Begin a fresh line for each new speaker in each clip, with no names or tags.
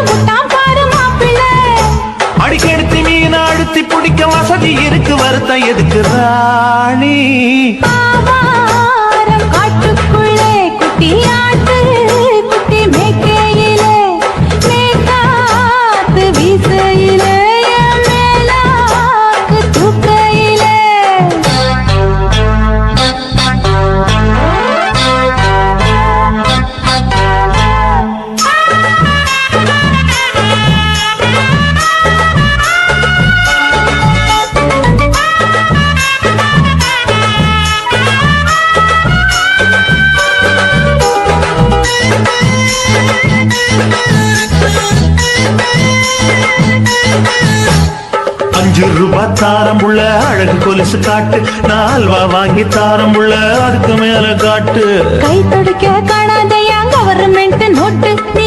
விட்டாம் பாரு மாப்பிள்ள.
அடிக்கெடுத்து மீன் அழுத்தி பிடிக்க வசதி இருக்கு வருத்தம் எதுக்கு ராணி? அழகு கொலுசு காட்டு. நால்வா வாங்கி தாரம் உள்ள அதுக்கு மேல காட்டு.
கை துடிக்க காணாதையா கவர்மெண்ட் நோட்டு நீ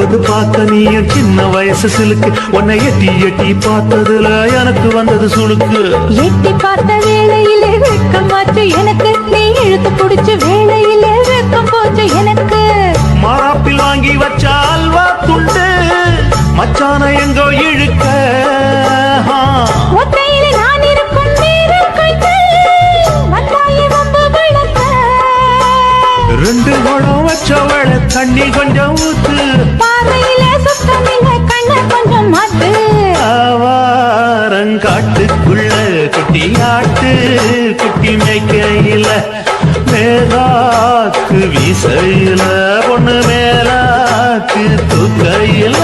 போது பார்த்த நீயும் சின்ன வயசு சிலுக்கு. உன்னை எட்டி எட்டி பார்த்ததுல எனக்கு வந்தது சுளுக்கு.
எட்டி பார்த்த வேளையிலே வெட்கமாச்சு எனக்கு. நீ இழுத்து புடிச்ச வேளையிலே வெட்கம் போச்சு எனக்கு.
மாறாப்பில் வாங்கி வச்ச அல்வா துண்டு. மச்சான எங்கோ இழுக்க குடம் வச்சவள தண்ணி கொஞ்சம் ஊத்து.
பார்வையிலே சுத்தம் இல்லை கண்ண கொஞ்சம் மாத்து
ஆவாரங்காட்டுக்குள்ள குட்டி ஆட்டு குட்டி மேய்க்கையில மேலாக்கு வீசையில பொண்ணு மேலாக்கு தூக்கையில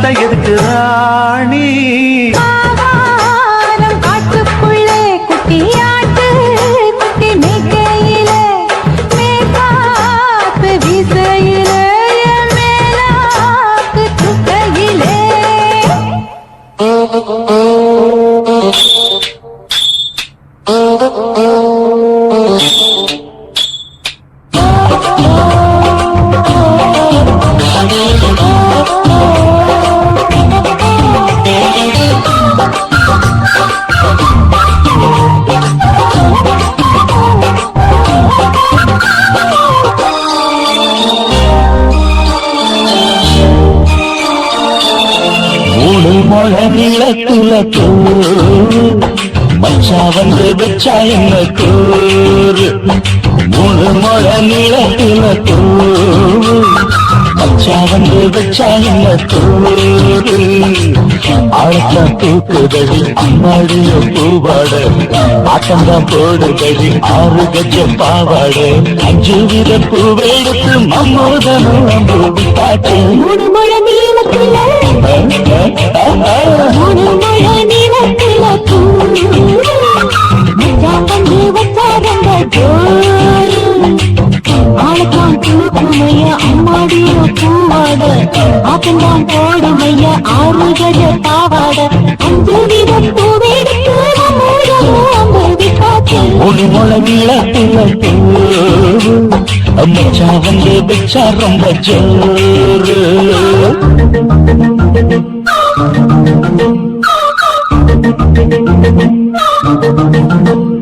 இருக்கு எதுக்கு ராணி
நிலத்துல மச்சா வந்து வச்சா என்ன கூறு மூணு முழ நிலத்துல மச்சா வந்து வச்சா என்ன கூறு ஆழத்தா தூக்குதடி அம்மாடிய பூவாட ஆட்டம்தான் போடுதடி ஆறு கஜ பாவாட அஞ்சு வித பூவெடுத்து மம்மோதனம் அம்பு
மூணு நீளத்துல மூணு நீளத்துல பூ வந்து வச்சாரங்க ஆளுக்கான் தூக்கு போடுமையா அம்மாடியோ பூவாட. ஆட்டந்தான் போடுமையா ஆறு கஜ பாவாட அஞ்சு விதம் பூவெடுத்து
ஒரு முளை நீளத்துல பூவு மச்சா வந்து வச்சா ரொம்ப ஜோரு கட்டாமதானும்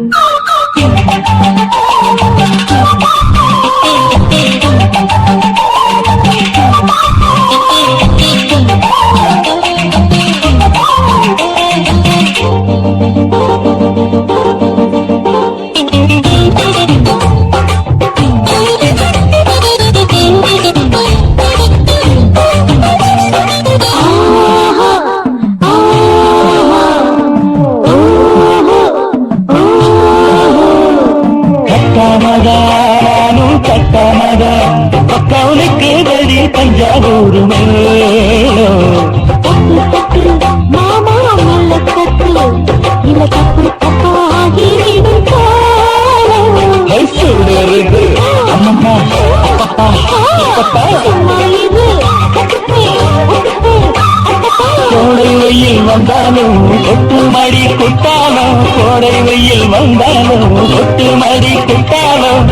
கோடை வெயில் வந்தாலும் ஒட்டு மடி கிட்டாலும்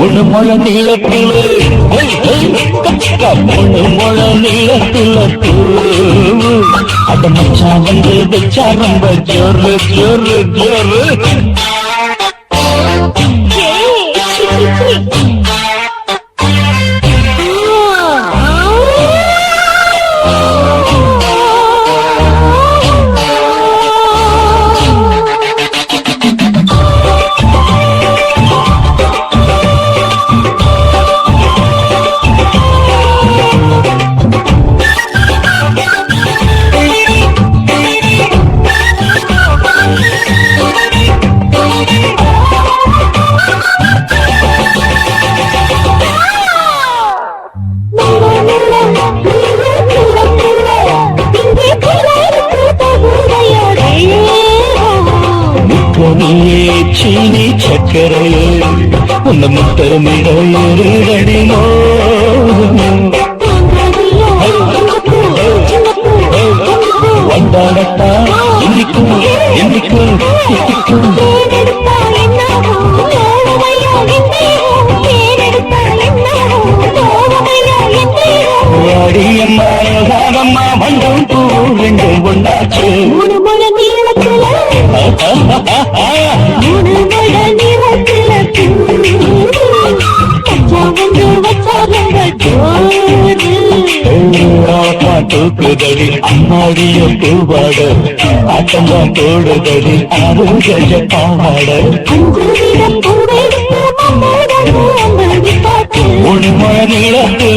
ஒண்ணு முளை நீளத்தில் முழு முளை நீளத்தில் அட மச்சா வந்து வச்சா ரொம்ப ஜோரு ஜோரு ஜோரு
dollar
தூக்குதடி அம்மாடிய பூவாட ஆட்டம்தான் போடுதடி ஆறு பாவாட. ஒரு மழை வந்து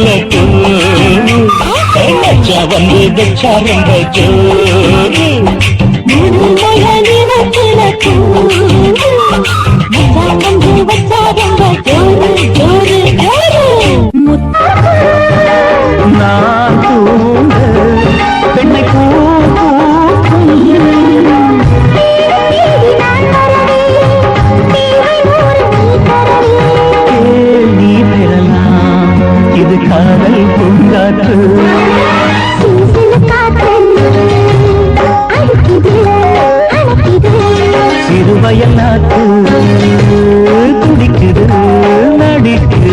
வச்சா
வந்து
வயல் நாட்டு துடிக்குது நடிக்குது.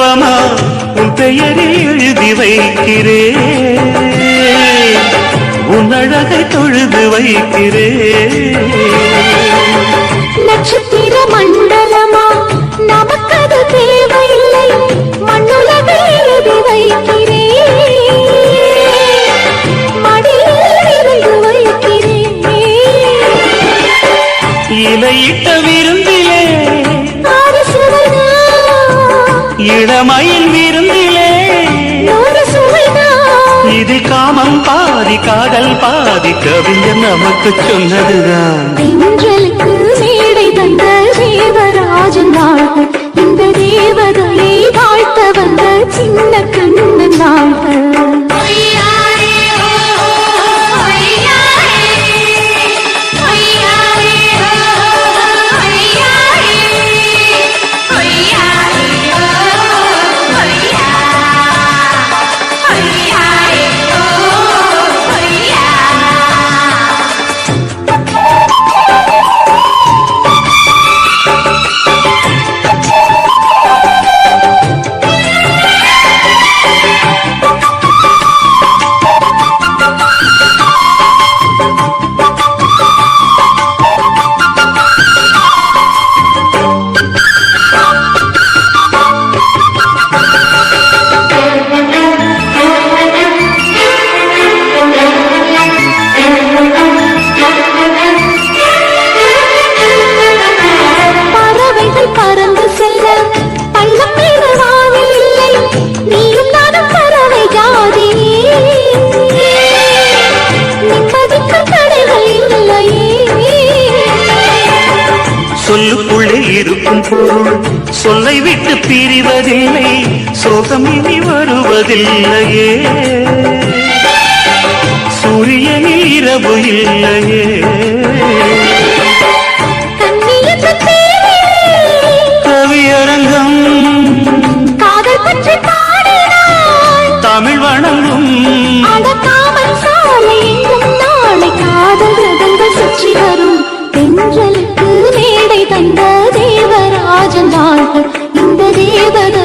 மண்டபமா உன் பெயரை எழுதி வைக்கிறேன். உன் அழகை தொழுது வைக்கிறேன்.
நட்சத்திர மண்டலமா நமக்கது தேவையில்லை. மண்ணுலகை எழுதி வைக்கிறேன்.
இலையிட்ட இளமையில் விருந்திலே.
நூறு சுவைதான்
இது காமம் பாதி காதல் பாதி. கவிஞர் நமக்கு சொன்னதுதான்.
மேடை தந்த தேவராஜன் வாழ்க இந்த தேவதையை வாழ்த்த வந்த சின்ன கண்ணன் வாழ்க
இருக்கும் பொருள் சொல்லை விட்டு பிரிவதில்லை சோகம் இனி வருவதில்லையே. சூரியனில் இரவு இல்லையே. கவியரங்கம் தமிழ் வணங்கும்
இந்த தேவதையை